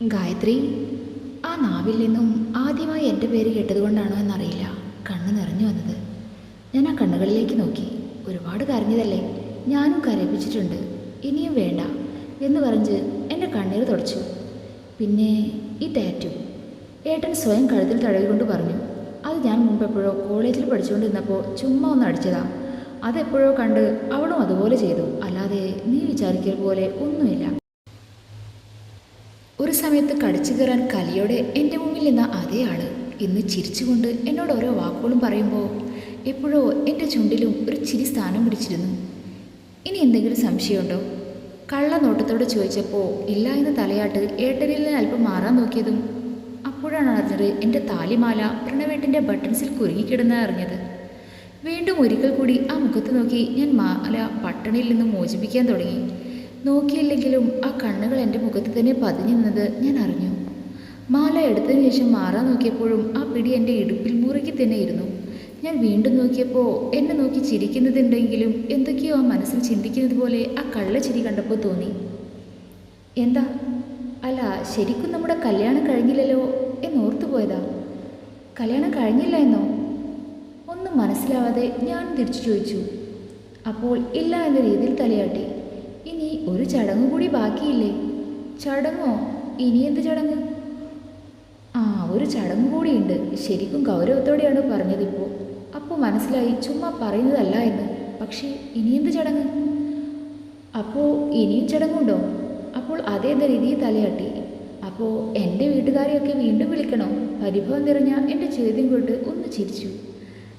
ഗായത്രി ആ നാവിൽ നിന്നും ആദ്യമായി എന്റെ പേര് കേട്ടതുകൊണ്ടാണോ എന്നറിയില്ല. കണ്ണ് നിറഞ്ഞു വന്നത്. ഞാൻ ആ കണ്ണുകളിലേക്ക് നോക്കി. ഒരുപാട് കരഞ്ഞതല്ലേ? ഞാനും കരയിപ്പിച്ചിട്ടുണ്ട്. ഇനിയും വേണ്ട എന്ന് പറഞ്ഞ് എന്റെ കണ്ണീർ തുടച്ചു. പിന്നെ ഈ ടാറ്റു ഏട്ടൻ സ്വയം കഴുത്തിൽ തടവിക്കൊണ്ട് പറഞ്ഞു അത് ഞാൻ മുമ്പ് എപ്പോഴോ കോളേജിൽ പഠിച്ചുകൊണ്ടിരുന്നപ്പോൾ ചുമ്മാ ഒന്ന് അടിച്ചതാ. അതെപ്പോഴോ കണ്ട് അവളും അതുപോലെ ചെയ്തു. അല്ലാതെ നീ വിചാരിക്കൽ പോലെ ഒന്നുമില്ല. സമയത്ത് കടിച്ചു കയറാൻ കലിയോടെ എന്റെ മുമ്പിൽ നിന്ന അതേ ആൾ ഇന്ന് ചിരിച്ചുകൊണ്ട് എന്നോട് ഓരോ വാക്കുകളും പറയുമ്പോൾ എപ്പോഴോ എന്റെ ചുണ്ടിലും ഒരു ചിരി സ്ഥാനം പിടിച്ചിരുന്നു. ഇനി എന്തെങ്കിലും സംശയമുണ്ടോ? കള്ള നോട്ടത്തോടെ ചോദിച്ചപ്പോൾ ഇല്ല എന്ന് തലയാട്ട് ഏട്ടനിൽ നിന്ന് അല്പം മാറാൻ നോക്കിയതും അപ്പോഴാണ് അറിഞ്ഞത് എന്റെ താലിമാല പ്രണവേട്ടിന്റെ ബട്ടൺസിൽ കുരുങ്ങിക്കിടന്ന അറിഞ്ഞത് വീണ്ടും ഒരിക്കൽ കൂടി ആ മുഖത്ത് നോക്കി ഞാൻ മാല പട്ടണിൽ നിന്ന് മോചിപ്പിക്കാൻ തുടങ്ങി. നോക്കിയില്ലെങ്കിലും ആ കണ്ണുകൾ എന്റെ മുഖത്ത് തന്നെ പതിഞ്ഞു നിന്നത് ഞാൻ അറിഞ്ഞു. മാല എടുത്തതിന് ശേഷം മാറാൻ നോക്കിയപ്പോഴും ആ പിടി എന്റെ ഇടുപ്പിൽ മുറുകി തന്നെ ഇരുന്നു. ഞാൻ വീണ്ടും നോക്കിയപ്പോൾ എന്നെ നോക്കി ചിരിക്കുന്നതുണ്ടെങ്കിലും എന്തൊക്കെയോ ആ മനസ്സിൽ ചിന്തിക്കുന്നത് പോലെ ആ കള്ളച്ചിരി കണ്ടപ്പോൾ തോന്നി. എന്താ? അല്ല ശരിക്കും നമ്മുടെ കല്യാണം കഴിഞ്ഞില്ലല്ലോ എന്നോർത്തു പോയതാ. കല്യാണം കഴിഞ്ഞില്ല എന്നോ? ഒന്നും മനസ്സിലാവാതെ ഞാൻ തിരിച്ചു ചോദിച്ചു. അപ്പോൾ ഇല്ല എന്ന രീതിയിൽ തലയാട്ടി. ഇനി ഒരു ചടങ്ങ് കൂടി ബാക്കിയില്ലേ? ചടങ്ങോ? ഇനി എന്ത് ചടങ്ങ്? ആ ഒരു ചടങ്ങ് കൂടിയുണ്ട്. ശരിക്കും ഗൗരവത്തോടെയാണ് പറഞ്ഞതിപ്പോൾ അപ്പോൾ മനസ്സിലായി ചുമ്മാ പറയുന്നതല്ല എന്ന്. പക്ഷേ ഇനി എന്ത് ചടങ്ങ്? അപ്പോൾ ഇനിയും ചടങ്ങുണ്ടോ? അപ്പോൾ അതേ രീതിയിൽ തലയാട്ടി. അപ്പോൾ എന്റെ വീട്ടുകാരെയൊക്കെ വീണ്ടും വിളിക്കണോ? പരിഭവം നിറഞ്ഞ എന്റെ ചോദ്യം കൊണ്ട് ഒന്ന് ചിരിച്ചു.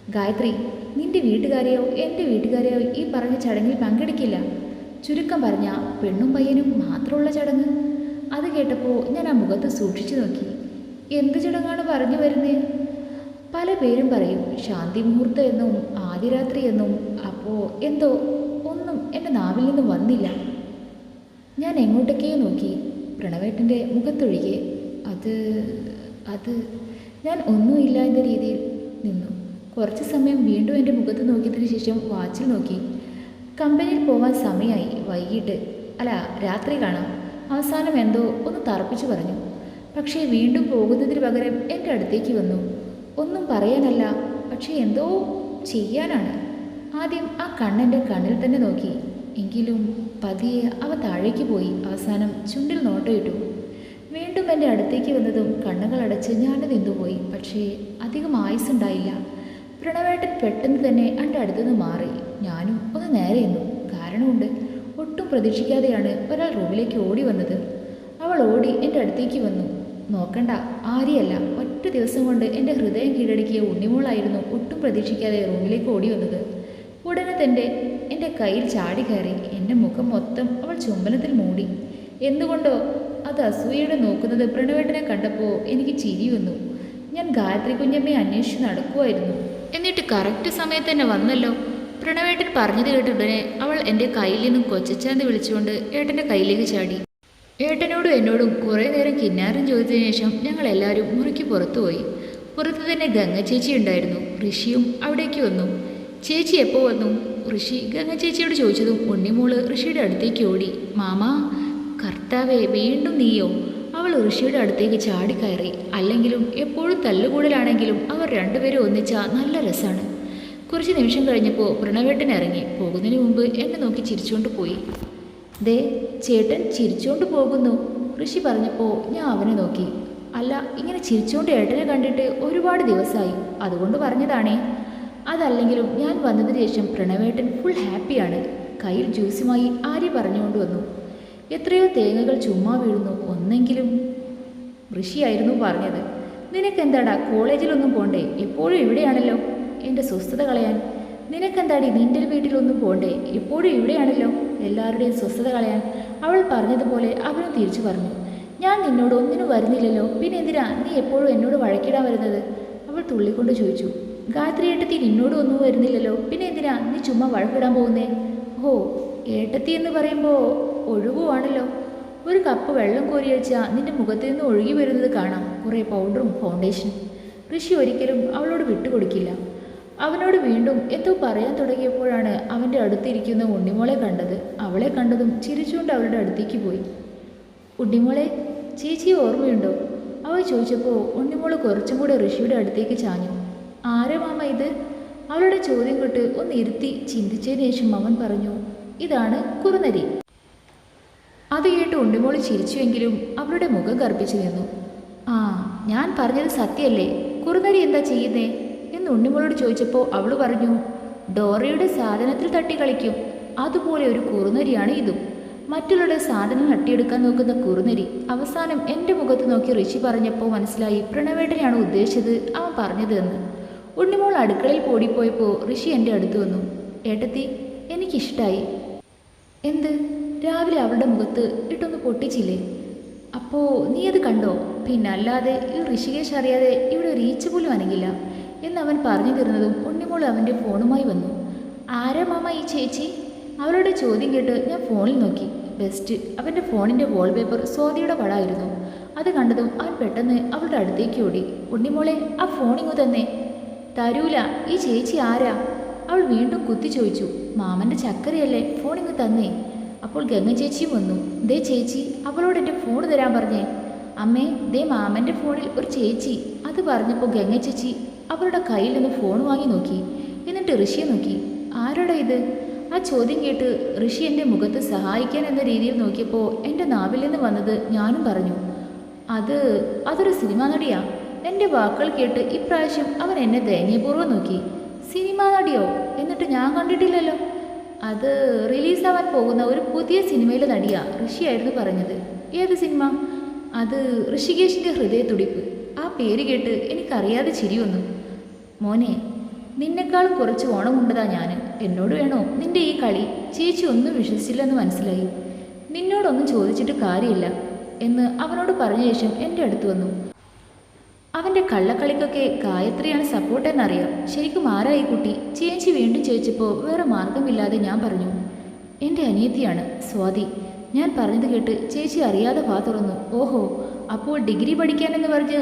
ഗായത്രി നിന്റെ വീട്ടുകാരെയോ എന്റെ വീട്ടുകാരെയോ ഈ പറഞ്ഞ ചടങ്ങിൽ പങ്കെടുക്കില്ല. ചുരുക്കം പറഞ്ഞ പെണ്ണും പയ്യനും മാത്രമുള്ള ചടങ്ങ്. അത് കേട്ടപ്പോൾ ഞാൻ ആ മുഖത്ത് സൂക്ഷിച്ചു നോക്കി. എന്ത് ചടങ്ങാണ് പറഞ്ഞു വരുന്നത് പല പേരും പറയും ശാന്തി മുഹൂർത്തം എന്നും ആദ്യരാത്രി എന്നും. അപ്പോൾ എന്തോ ഒന്നും എന്റെ നാവിൽ നിന്നും വന്നില്ല. ഞാൻ എങ്ങോട്ടൊക്കെയോ നോക്കി. പ്രണവേട്ടന്റെ മുഖത്തൊഴികെ അത് അത് ഞാൻ ഒന്നുമില്ല എന്ന രീതിയിൽ നിന്നു. കുറച്ച് സമയം വീണ്ടും എന്റെ മുഖത്ത് നോക്കിയതിന് ശേഷം വാച്ചിൽ നോക്കി. കമ്പനിയിൽ പോവാൻ സമയമായി വൈകിട്ട്. അല്ല രാത്രി കാണാം. അവസാനം എന്തോ ഒന്ന് തറപ്പിച്ചു പറഞ്ഞു. പക്ഷേ വീണ്ടും പോകുന്നതിന് പകരം എന്റെ അടുത്തേക്ക് വന്നു. ഒന്നും പറയാനല്ല പക്ഷേ എന്തോ ചെയ്യാനാണ്. ആദ്യം ആ കണ്ണെന്റെ കണ്ണിൽ തന്നെ നോക്കി. എങ്കിലും പതിയെ അവ താഴേക്ക് പോയി. അവസാനം ചുണ്ടിൽ നോട്ടയിട്ടു വീണ്ടും എന്റെ അടുത്തേക്ക് വന്നതും കണ്ണുകൾ അടച്ച് ഞാൻ നിന്നുപോയി. പക്ഷേ അധികം ആയുസ്സുണ്ടായില്ല. പ്രണവേട്ടൻ പെട്ടെന്ന് തന്നെ എന്റെ അടുത്തുനിന്ന് മാറി. ഞാനും ഒന്ന് നേരെ നിന്നു. കാരണമുണ്ട് ഒട്ടും പ്രതീക്ഷിക്കാതെയാണ് ഒരാൾ റൂമിലേക്ക് ഓടി വന്നത്. അവൾ ഓടി എന്റെ അടുത്തേക്ക് വന്നു. നോക്കണ്ട ആരെയല്ല ഒറ്റ ദിവസം കൊണ്ട് എന്റെ ഹൃദയം കീഴടക്കിയ ഉണ്ണിമോളായിരുന്നു ഒട്ടും പ്രതീക്ഷിക്കാതെ റൂമിലേക്ക് ഓടി വന്നത്. ഉടനെ തന്നെ എന്റെ കയ്യിൽ ചാടി കയറി. എന്റെ മുഖം മൊത്തം അവൾ ചുംബനത്തിൽ മൂടി. എന്തുകൊണ്ടോ അത് അസൂയയുടെ നോക്കുന്നത് പ്രണവേട്ടനെ കണ്ടപ്പോൾ എനിക്ക് ചിരി വന്നു. ഞാൻ ഗായത്രി കുഞ്ഞമ്മയെ അന്വേഷിച്ച് നടക്കുമായിരുന്നു എന്നിട്ട് കറക്റ്റ് സമയത്ത് തന്നെ വന്നല്ലോ. പ്രണവേട്ടൻ പറഞ്ഞത് കേട്ട ഉടനെ അവൾ എന്റെ കയ്യിൽ നിന്നും കൊച്ചച്ചാന്ന് വിളിച്ചുകൊണ്ട് ഏട്ടന്റെ കയ്യിലേക്ക് ചാടി. ഏട്ടനോടും എന്നോടും കുറേ നേരം കിന്നാരം ചോദിച്ചതിന് ശേഷം ഞങ്ങൾ എല്ലാവരും മുറിക്ക് പുറത്തുപോയി പുറത്ത് തന്നെ ഗംഗ ചേച്ചി ഉണ്ടായിരുന്നു. ഋഷിയും അവിടേക്ക് വന്നു. ചേച്ചി എപ്പോൾ വന്നു? ഋഷി ഗംഗ ചേച്ചിയോട് ചോദിച്ചതും ഉണ്ണിമോൾ ഋഷിയുടെ അടുത്തേക്ക് ഓടി. മാമാ കർത്താവെ വീണ്ടും നീയോ? ഋഷിയുടെ അടുത്തേക്ക് ചാടിക്കയറി അല്ലെങ്കിലും എപ്പോഴും തല്ലുകൂടലാണെങ്കിലും അവർ രണ്ടുപേരും ഒന്നിച്ച നല്ല രസമാണ് കുറച്ച് നിമിഷം കഴിഞ്ഞപ്പോൾ പ്രണവേട്ടൻ ഇറങ്ങി. പോകുന്നതിന് മുമ്പ് എന്നെ നോക്കി ചിരിച്ചുകൊണ്ട് പോയി. ദേ ചേട്ടൻ ചിരിച്ചുകൊണ്ട് പോകുന്നു. ഋഷി പറഞ്ഞപ്പോൾ ഞാൻ അവനെ നോക്കി. അല്ല ഇങ്ങനെ ചിരിച്ചുകൊണ്ട് ഏട്ടനെ കണ്ടിട്ട് ഒരുപാട് ദിവസമായി അതുകൊണ്ട് പറഞ്ഞതാണേ. അതല്ലെങ്കിലും ഞാൻ വന്നതിന് ശേഷം പ്രണവേട്ടൻ ഫുൾ ഹാപ്പിയാണ് കയ്യിൽ ജ്യൂസുമായി ആര്യ പറഞ്ഞുകൊണ്ട് വന്നു. എത്രയോ തേങ്ങകൾ ചുമ്മാ വീഴുന്നു. ഒന്നെങ്കിലും ഋഷിയായിരുന്നു പറഞ്ഞത്. നിനക്കെന്താടാ കോളേജിലൊന്നും പോണ്ടേ? എപ്പോഴും ഇവിടെയാണല്ലോ എന്റെ സ്വസ്ഥത കളയാൻ. നിനക്കെന്താടി നിന്റെ വീട്ടിലൊന്നും പോണ്ടേ? എപ്പോഴും ഇവിടെയാണല്ലോ എല്ലാവരുടെയും സ്വസ്ഥത കളയാൻ. അവൾ പറഞ്ഞതുപോലെ അവനും തിരിച്ചു പറഞ്ഞു. ഞാൻ നിന്നോട് ഒന്നിനും വരുന്നില്ലല്ലോ. പിന്നെ എന്തിനാ നീ എപ്പോഴും എന്നോട് വഴക്കിടാൻ വരുന്നത്? അവൾ തുള്ളിക്കൊണ്ട് ചോദിച്ചു. ഗായത്രി ഏട്ടത്തി നിന്നോട് ഒന്നും വരുന്നില്ലല്ലോ. പിന്നെ എന്തിനാ നീ ചുമ്മാ വഴക്കിടാൻ പോകുന്നേ? ഓ ഏട്ടത്തി എന്ന് പറയുമ്പോൾ ഒഴുകുവാണല്ലോ. ഒരു കപ്പ് വെള്ളം കോരി വെച്ചാൽ നിന്റെ മുഖത്ത് നിന്ന് ഒഴുകി വരുന്നത് കാണാം. കുറേ പൗഡറും ഫൗണ്ടേഷനും ഋഷി ഒരിക്കലും അവളോട് വിട്ടുകൊടുക്കില്ല. അവനോട് വീണ്ടും എന്തോ പറയാൻ തുടങ്ങിയപ്പോഴാണ് അവന്റെ അടുത്തിരിക്കുന്ന ഉണ്ണിമോളെ കണ്ടത്. അവളെ കണ്ടതും ചിരിച്ചുകൊണ്ട് അവളുടെ അടുത്തേക്ക് പോയി. ഉണ്ണിമോളെ ചേച്ചി ഓർമ്മയുണ്ടോ? അവൾ ചോദിച്ചപ്പോൾ ഉണ്ണിമോൾ കുറച്ചും കൂടെ ഋഷിയുടെ അടുത്തേക്ക് ചാഞ്ഞു. ആരെ മാമ ഇത്? അവളുടെ ചോദ്യം കേട്ട് ഒന്ന് ഇരുത്തി ചിന്തിച്ചതിന് ശേഷം അവൻ പറഞ്ഞു ഇതാണ് കുറുനരി. അത് കേട്ട് ഉണ്ണിമോൾ ചിരിച്ചുവെങ്കിലും അവളുടെ മുഖം കറുപ്പിച്ചു നിന്നു. ആ ഞാൻ പറഞ്ഞത് സത്യല്ലേ? കുറുനരി എന്താ ചെയ്യുന്നേ? എന്ന് ഉണ്ണിമോളോട് ചോദിച്ചപ്പോൾ അവൾ പറഞ്ഞു ഡോറയുടെ സാധനത്തിൽ തട്ടി കളിക്കും. അതുപോലെ ഒരു കുറുനരിയാണ് ഇതും. മറ്റുള്ളവരുടെ സാധനം തട്ടിയെടുക്കാൻ നോക്കുന്ന കുറുനരി അവസാനം എന്റെ മുഖത്ത് നോക്കി ഋഷി പറഞ്ഞപ്പോൾ മനസ്സിലായി പ്രണവേട്ടനെയാണ് ഉദ്ദേശിച്ചത് അവൻ പറഞ്ഞത് എന്ന്. ഉണ്ണിമോൾ അടുക്കളയിൽ ഓടിപ്പോയപ്പോൾ ഋഷി എന്റെ അടുത്ത് വന്നു ഏട്ടത്തി എനിക്കിഷ്ടായി. എന്ത്? രാവിലെ അവളുടെ മുഖത്ത് ഇട്ടൊന്ന് പൊട്ടിച്ചില്ലേ? അപ്പോൾ നീ അത് കണ്ടോ? പിന്നെ അല്ലാതെ ഈ ഋഷികേശ് അറിയാതെ ഇവിടെ ഈച്ച പോലും അനങ്ങില്ല. എന്നവൻ പറഞ്ഞു തരുന്നതും ഉണ്ണിമോൾ അവന്റെ ഫോണുമായി വന്നു. ആരാ മാമ ഈ ചേച്ചി? അവളുടെ ചോദ്യം കേട്ട് ഞാൻ ഫോണിൽ നോക്കി. ബെസ്റ്റ് അവന്റെ ഫോണിന്റെ വാൾപേപ്പർ സ്വാതിയുടെ പടമായിരുന്നു അത് കണ്ടതും അവൻ പെട്ടെന്ന് അവളുടെ അടുത്തേക്ക് ഓടി. ഉണ്ണിമോളെ ആ ഫോണിങ്ങു തന്നെ. തരൂല ഈ ചേച്ചി ആരാ? അവൾ വീണ്ടും കുത്തി ചോദിച്ചു. മാമന്റെ ചക്കരയല്ലേ ഫോണിങ്ങ് തന്നേ. അപ്പോൾ ഗംഗ ചേച്ചി വന്നു. ദേ ചേച്ചി അവളോട് എന്റെ ഫോൺ തരാൻ പറഞ്ഞേ. അമ്മേ ദേ മാമന്റെ ഫോണിൽ ഒരു ചേച്ചി. അത് പറഞ്ഞപ്പോൾ ഗംഗ ചേച്ചി അവളുടെ കയ്യിൽ നിന്ന് ഫോൺ വാങ്ങി നോക്കി. എന്നിട്ട് ഋഷിയെ നോക്കി. ആരോടാ ഇത്? ആ ചോദ്യം കേട്ട് ഋഷി എന്റെ മുഖത്ത് സഹായിക്കാൻ എന്ന രീതിയിൽ നോക്കിയപ്പോൾ എന്റെ നാവിൽ നിന്ന് വന്നത് ഞാനും പറഞ്ഞു. അത് അതൊരു സിനിമാ നടിയാ. എന്റെ വാക്കുകൾ കേട്ട് ഇപ്രാവശ്യം അവൻ എന്നെ ദയനീയപൂർവം നോക്കി. സിനിമാ നടിയോ? എന്നിട്ട് ഞാൻ കണ്ടിട്ടില്ലല്ലോ. അത് റിലീസാവാൻ പോകുന്ന ഒരു പുതിയ സിനിമയിലെ നടിയാ ഋഷിയായിരുന്നു പറഞ്ഞത്. ഏത് സിനിമ? അത് ഋഷികേശിന്റെ ഹൃദയത്തുടിപ്പ്. ആ പേര് കേട്ട് എനിക്കറിയാതെ ചിരി വന്നു മോനെ നിന്നെക്കാൾ കുറച്ച് ഓണമുണ്ടതാ ഞാൻ എന്നോട് വേണോ? നിന്റെ ഈ കളി? ചേച്ചി ഒന്നും വിശ്വസിച്ചില്ലെന്ന് മനസ്സിലായി. നിന്നോടൊന്നും ചോദിച്ചിട്ട് കാര്യമില്ല എന്ന് അവനോട് പറഞ്ഞ ശേഷം എന്റെ അടുത്ത് വന്നു. അവന്റെ കള്ളക്കളിക്കൊക്കെ ഗായത്രിയാണ് സപ്പോർട്ട് എന്നറിയാം. ശരിക്കും ആരായി കുട്ടി? ചേച്ചി വീണ്ടും ചോദിച്ചപ്പോൾ വേറെ മാർഗമില്ലാതെ ഞാൻ പറഞ്ഞു എന്റെ അനിയത്തിയാണ് സ്വാതി. ഞാൻ പറഞ്ഞത് കേട്ട് ചേച്ചി അറിയാതെ വാ തുറന്നു. ഓഹോ അപ്പോൾ ഡിഗ്രി പഠിക്കാനെന്ന് പറഞ്ഞ്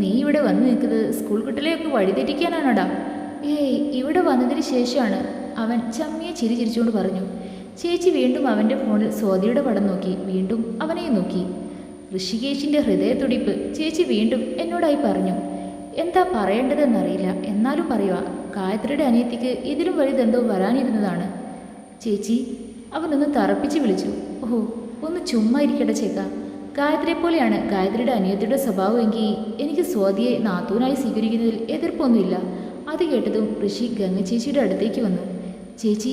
നീ ഇവിടെ വന്നു നിൽക്കുന്നത് സ്കൂൾ കുട്ടികളെയൊക്കെ വഴിതെറ്റിക്കാനാണോടാ? ഏയ് ഇവിടെ വന്നതിന് ശേഷമാണ് അവൻ ചമ്മിയെ ചിരി ചിരിച്ചുകൊണ്ട് പറഞ്ഞു. ചേച്ചി വീണ്ടും അവന്റെ ഫോണിൽ സ്വാതിയുടെ പടം നോക്കി. വീണ്ടും അവനെ നോക്കി. ഋഷികേശിന്റെ ഹൃദയത്തുടിപ്പ് ചേച്ചി വീണ്ടും എന്നോടായി പറഞ്ഞു. എന്താ പറയേണ്ടതെന്നറിയില്ല. എന്നാലും പറയുക ഗായത്രിയുടെ അനിയത്തിക്ക് ഇതിലും വലുതെന്തോ വരാനിരുന്നതാണ്. ചേച്ചി അവനൊന്ന് തറപ്പിച്ച് വിളിച്ചു. ഓഹോ ഒന്ന് ചുമ്മാ ഇരിക്കട്ടെ ചേക്ക ഗായത്രിയെ പോലെയാണ് ഗായത്രിയുടെ അനിയത്തിയുടെ സ്വഭാവമെങ്കിൽ എനിക്ക് സ്വാതിയെ നാത്തൂനായി സ്വീകരിക്കുന്നതിൽ എതിർപ്പൊന്നുമില്ല. അത് കേട്ടതും ഋഷി ഗംഗ ചേച്ചിയുടെ അടുത്തേക്ക് വന്നു. ചേച്ചി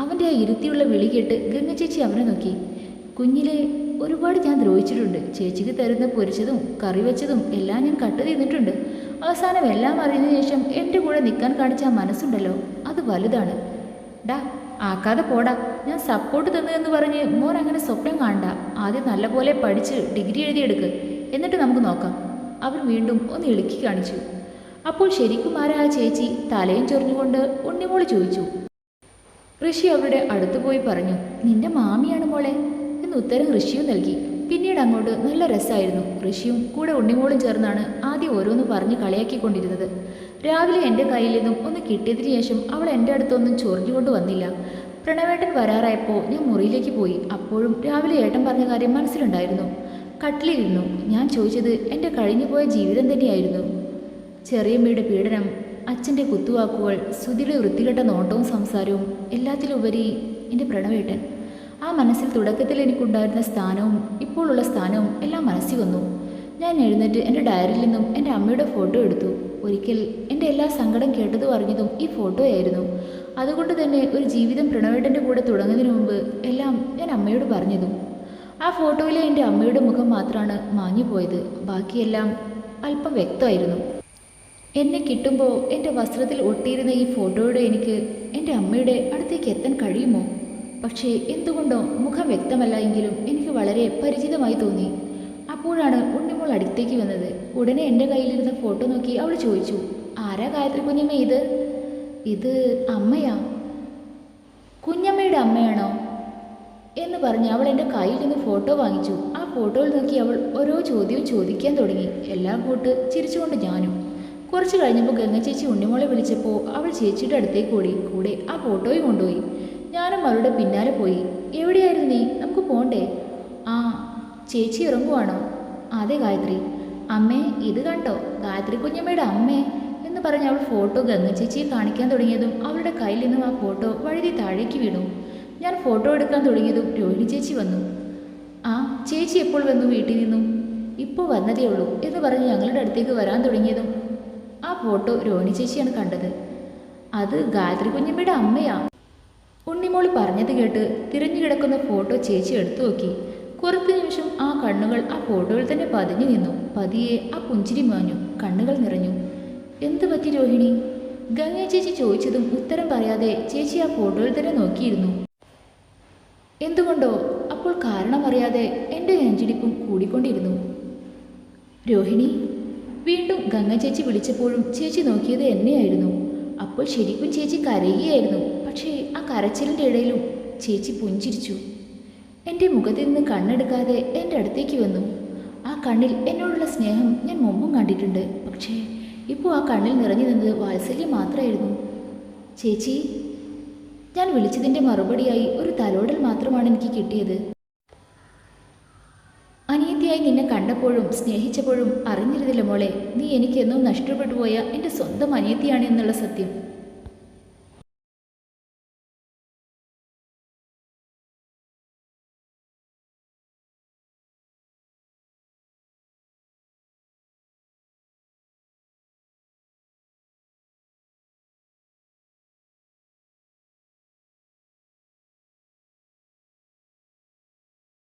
അവന്റെ ആ ഇരുത്തിയുള്ള വിളി കേട്ട് ഗംഗ ചേച്ചി അവനെ നോക്കി. കുഞ്ഞിലെ ഒരുപാട് ഞാൻ ദ്രോഹിച്ചിട്ടുണ്ട്. ചേച്ചിക്ക് തരുന്ന പൊരിച്ചതും കറി വെച്ചതും എല്ലാം ഞാൻ കട്ട് ചെയ്തിട്ടുണ്ട്. അവസാനം എല്ലാം അറിഞ്ഞതിന് ശേഷം എന്റെ കൂടെ നിൽക്കാൻ കാണിച്ച മനസ്സുണ്ടല്ലോ അത് വലുതാണ്. ഡാ ആക്കാതെ പോടാ. ഞാൻ സപ്പോർട്ട് തന്നു എന്ന് പറഞ്ഞ് മോൻ അങ്ങനെ സ്വപ്നം കാണണ്ട. ആദ്യം നല്ലപോലെ പഠിച്ച് ഡിഗ്രി എഴുതിയെടുക്ക്. എന്നിട്ട് നമുക്ക് നോക്കാം. അവൻ വീണ്ടും ഒന്ന് ഇളുക്കി കാണിച്ചു. അപ്പോൾ ശരിക്കും ആരാ ആ ചേച്ചി? തലയും ചൊറിഞ്ഞുകൊണ്ട് ഉണ്ണിമോൾ ചോദിച്ചു. ഋഷി അവരുടെ അടുത്ത് പോയി പറഞ്ഞു നിന്റെ മാമിയാണ് മോളെ. എന്ന് ഉത്തരം ഋഷിയും നൽകി. പിന്നീട് അങ്ങോട്ട് നല്ല രസമായിരുന്നു. ഋഷിയും കൂടെ ഉണ്ണിമോളും ചേർന്നാണ് ആദ്യം ഓരോന്ന് പറഞ്ഞ് കളിയാക്കിക്കൊണ്ടിരുന്നത്. രാവിലെ എന്റെ കയ്യിൽ നിന്നും ഒന്ന് കിട്ടിയതിന് ശേഷം അവൾ എന്റെ അടുത്തൊന്നും ചൊറിഞ്ഞുകൊണ്ട് വന്നില്ല. പ്രണവേട്ടൻ വരാറായപ്പോൾ ഞാൻ മുറിയിലേക്ക് പോയി. അപ്പോഴും രാവിലെ ഏട്ടൻ പറഞ്ഞ കാര്യം മനസ്സിലുണ്ടായിരുന്നു. കട്ടിലിരുന്നു. ഞാൻ ചോദിച്ചത് എന്റെ കഴിഞ്ഞുപോയ ജീവിതം തന്നെയായിരുന്നു. ചെറിയമ്മയുടെ പീഡനം അച്ഛന്റെ കുത്തുവാക്കുകൾ സുധിയുടെ വൃത്തികെട്ട നോട്ടവും സംസാരവും എല്ലാത്തിലുപരി എന്റെ പ്രണവേട്ടൻ. ആ മനസ്സിൽ തുടക്കത്തിൽ എനിക്കുണ്ടായിരുന്ന സ്ഥാനവും ഇപ്പോഴുള്ള സ്ഥാനവും എല്ലാം മനസ്സിൽ വന്നു. ഞാൻ എഴുന്നേറ്റ് എന്റെ ഡയറിയിൽ നിന്നും എന്റെ അമ്മയുടെ ഫോട്ടോ എടുത്തു. ഒരിക്കൽ എന്റെ എല്ലാ സങ്കടം കേട്ടതും അറിഞ്ഞതും ഈ ഫോട്ടോയായിരുന്നു. അതുകൊണ്ട് തന്നെ ഒരു ജീവിതം പ്രണവേട്ടന്റെ കൂടെ തുടങ്ങുന്നതിന് മുമ്പ് എല്ലാം ഞാൻ അമ്മയോട് പറഞ്ഞതും. ആ ഫോട്ടോയിലെ എന്റെ അമ്മയുടെ മുഖം മാത്രമാണ് മാഞ്ഞു പോയത് ബാക്കിയെല്ലാം അല്പം വ്യക്തമായിരുന്നു. എന്നെ കിട്ടുമ്പോൾ എന്റെ വസ്ത്രത്തിൽ ഒട്ടിയിരുന്ന ഈ ഫോട്ടോയുടെ എനിക്ക് എന്റെ അമ്മയുടെ അടുത്തേക്ക് എത്താൻ കഴിയുമോ? പക്ഷേ എന്തുകൊണ്ടോ മുഖം വ്യക്തമല്ല എങ്കിലും എനിക്ക് വളരെ പരിചിതമായി തോന്നി. അപ്പോഴാണ് ഉണ്ണിമോൾ അടുത്തേക്ക് വന്നത്. ഉടനെ എന്റെ കയ്യിലിരുന്ന ഫോട്ടോ നോക്കി അവൾ ചോദിച്ചു ആരാ ഗായത്രി കുഞ്ഞമ്മ ഇത്? ഇത് അമ്മയാ? കുഞ്ഞമ്മയുടെ അമ്മയാണോ? എന്ന് പറഞ്ഞ് അവൾ എന്റെ കയ്യിൽ നിന്ന് ഫോട്ടോ വാങ്ങിച്ചു. ആ ഫോട്ടോയിൽ നോക്കി അവൾ ഓരോ ചോദ്യവും ചോദിക്കാൻ തുടങ്ങി. എല്ലാം കൂട്ട് ചിരിച്ചുകൊണ്ട് ഞാനും. കുറച്ച് കഴിഞ്ഞപ്പോൾ ഗംഗ ചേച്ചി ഉണ്ണിമോളെ വിളിച്ചപ്പോൾ അവൾ ചേച്ചിയുടെ അടുത്തേക്ക് ഓടി. കൂടെ ആ ഫോട്ടോയും കൊണ്ടുപോയി. ഞാനും അവളുടെ പിന്നാലെ പോയി. എവിടെയായിരുന്നു നീ? നമുക്ക് പോണ്ടേ? ആ ചേച്ചി ഇറങ്ങുവാണോ അതെ ഗായത്രി. അമ്മേ ഇത് കണ്ടോ? ഗായത്രി കുഞ്ഞമ്മയുടെ അമ്മേ എന്ന് പറഞ്ഞ് അവൾ ഫോട്ടോ ഗംഗ ചേച്ചിയെ കാണിക്കാൻ തുടങ്ങിയതും അവളുടെ കയ്യിൽ നിന്നും ആ ഫോട്ടോ വഴുതി താഴേക്ക് വീണു. ഞാൻ ഫോട്ടോ എടുക്കാൻ തുടങ്ങിയതും രോഹിണി ചേച്ചി വന്നു. ആ ചേച്ചി എപ്പോൾ വന്നു വീട്ടിൽ നിന്നും? ഇപ്പോൾ വന്നതേ ഉള്ളൂ എന്ന് പറഞ്ഞ് ഞങ്ങളുടെ അടുത്തേക്ക് വരാൻ തുടങ്ങിയതും ആ ഫോട്ടോ രോഹിണി ചേച്ചിയാണ് കണ്ടത്. അത് ഗായത്രി കുഞ്ഞമ്മയുടെ അമ്മയാ. ഉണ്ണിമോൾ പറഞ്ഞത് കേട്ട് തിരഞ്ഞു കിടക്കുന്ന ഫോട്ടോ ചേച്ചി എടുത്തു നോക്കി. കുറച്ച് നിമിഷം ആ കണ്ണുകൾ ആ ഫോട്ടോയിൽ തന്നെ പതിഞ്ഞു നിന്നു. പതിയെ ആ പുഞ്ചിരി മാഞ്ഞു. കണ്ണുകൾ നിറഞ്ഞു. എന്തു പറ്റി രോഹിണി? ഗംഗ ചേച്ചി ചോദിച്ചതും ഉത്തരം പറയാതെ ചേച്ചി ആ ഫോട്ടോയിൽ തന്നെ നോക്കിയിരുന്നു. എന്തുകൊണ്ടോ? അപ്പോൾ കാരണമറിയാതെ എന്റെ നെഞ്ചിടിപ്പും കൂടിക്കൊണ്ടിരുന്നു. രോഹിണി? വീണ്ടും ഗംഗ ചേച്ചി വിളിച്ചപ്പോഴും ചേച്ചി നോക്കിയത് എന്നെയായിരുന്നു. അപ്പോൾ ശരിക്കും ചേച്ചി കരയുകയായിരുന്നു. പക്ഷേ ആ കരച്ചിലിന്റെ ഇടയിലും ചേച്ചി പുഞ്ചിരിച്ചു. എന്റെ മുഖത്തിൽ നിന്ന് കണ്ണെടുക്കാതെ എന്റെ അടുത്തേക്ക് വന്നു. ആ കണ്ണിൽ എന്നോടുള്ള സ്നേഹം ഞാൻ മുമ്പും കണ്ടിട്ടുണ്ട്. പക്ഷേ ഇപ്പോൾ ആ കണ്ണിൽ നിറഞ്ഞു നിന്നത് വാത്സല്യം മാത്രമായിരുന്നു. ചേച്ചി ഞാൻ വിളിച്ചതിന്റെ മറുപടിയായി ഒരു തലോടൽ മാത്രമാണ് എനിക്ക് കിട്ടിയത്. അനിയത്തിയായി നിന്നെ കണ്ടപ്പോഴും സ്നേഹിച്ചപ്പോഴും അറിഞ്ഞിരുന്നില്ല മോളെ. നീ എനിക്കെന്നും നഷ്ടപ്പെട്ടു പോയ എന്റെ സ്വന്തം അനിയത്തിയാണ് എന്നുള്ള സത്യം.